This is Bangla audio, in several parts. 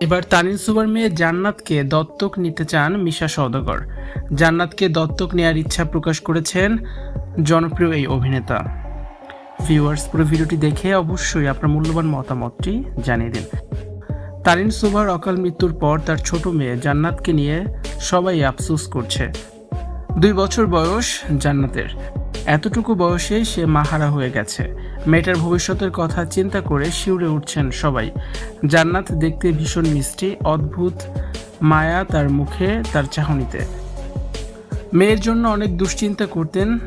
এবার তানিন সুবার মেয়ে জান্নাতকে দত্তক নিতে চান মিশা সওদাগর। জান্নাতকে দত্তক নেয়ার ইচ্ছা প্রকাশ করেছেন জনপ্রিয় এই অভিনেতা। ভিউয়ার্স, পুরো ভিডিওটি দেখে অবশ্যই আপনার মূল্যবান মতামতটি জানিয়ে দিন। তারিন সুভার অকাল মৃত্যুর পর তার ছোট মেয়ে জান্নাতকে নিয়ে সবাই আফসোস করছে। দুই বছর বয়স জান্নাতের। এতটুকু বয়সে সে মাহারা হয়ে গেছে। মেয়েটার ভবিষ্যতের কথা চিন্তা করে শিউরে উঠছেন সবাই। জান্নাত দেখতে ভীষণ মিষ্টি, অদ্ভুত মায়া তার মুখে, তার চাহনিতে। মেয়ের জন্য অনেক দুশ্চিন্তা করতেন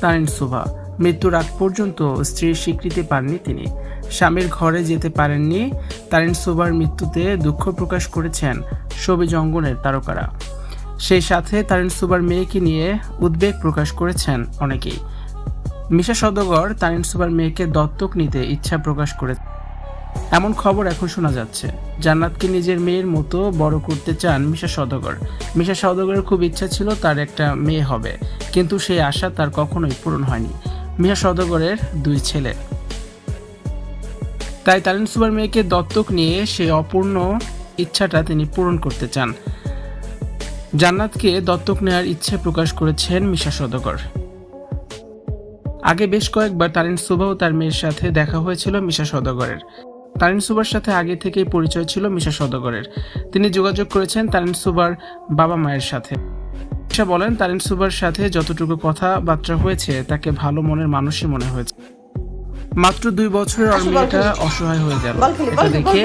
তারিন সুভা। মৃত্যুর আগ পর্যন্ত স্ত্রীর স্বীকৃতি পাননি তিনি। স্বামীর ঘরে যেতে পারেননি তারিন সুভার মৃত্যুতে দুঃখ প্রকাশ করেছেন ছবি জঙ্গনের তারকারা। সেই সাথে তারিন সুবার মেয়েকে নিয়ে উদ্বেগ প্রকাশ করেছেন অনেকেই। মিশা সদগর তারিন সুবার মেয়েকে দত্তক নিতে ইচ্ছা প্রকাশ করে এমন খবর এখন শোনা যাচ্ছে। জান্নাতকে নিজের মেয়ের মতো বড় করতে চান মিশা সদগর মিশা সদগরের খুব ইচ্ছা ছিল তার একটা মেয়ে হবে, কিন্তু সেই আশা তার কখনোই পূরণ হয়নি। মিশা সদগরের দুই ছেলে। তাই তারিন সুবার মেয়েকে দত্তক নিয়ে সেই অপূর্ণ ইচ্ছাটা তিনি পূরণ করতে চান। জান্নাতকে দত্তক নেওয়ার ইচ্ছে প্রকাশ করেছেন মিশা সদগর আগে বেশ কয়েকবার তারিন সুবা ও তার মেয়ের সাথে দেখা হয়েছিল মিশা সদগরের তারিন সুবার সাথে আগে থেকেই পরিচয় ছিল মিশা সদগরের তিনি যোগাযোগ করেছেন তারিন সুবার বাবা মায়ের সাথে। মিশা বলেন, তারিন সুবার সাথে যতটুকু কথাবার্তা হয়েছে, তাকে ভালো মনের মানুষই মনে হয়েছে। মাত্র দুই বছরের ওর মেয়েটা অসহায় হয়ে গেল এটা দেখে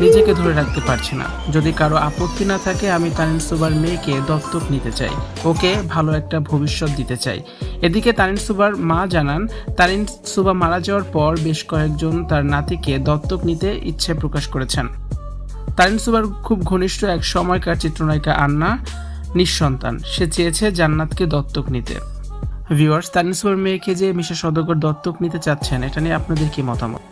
নিজেকে ধরে রাখতে পারছি না। যদি কারও আপত্তি না থাকে আমি তানিন সুবার মেয়েকে দত্তক নিতে চাই। ওকে ভালো একটা ভবিষ্যৎ দিতে চাই। এদিকে তানিন সুবার মা জানান তানিন সুবা মারা যাওয়ার পর বেশ কয়েকজন তার নাতিকে দত্তক নিতে ইচ্ছে প্রকাশ করেছেন। তারিন সুবার খুব ঘনিষ্ঠ এক সময়কার চিত্রনায়িকা আন্না নিঃসন্তান। সে চেয়েছে জান্নাতকে দত্তক নিতে। ভিউয়ার্স তানিসুর মেয়েকে যে মিশা সদগর দত্তক নিতে চাচ্ছেন এটা নিয়ে আপনাদের কি মতামত?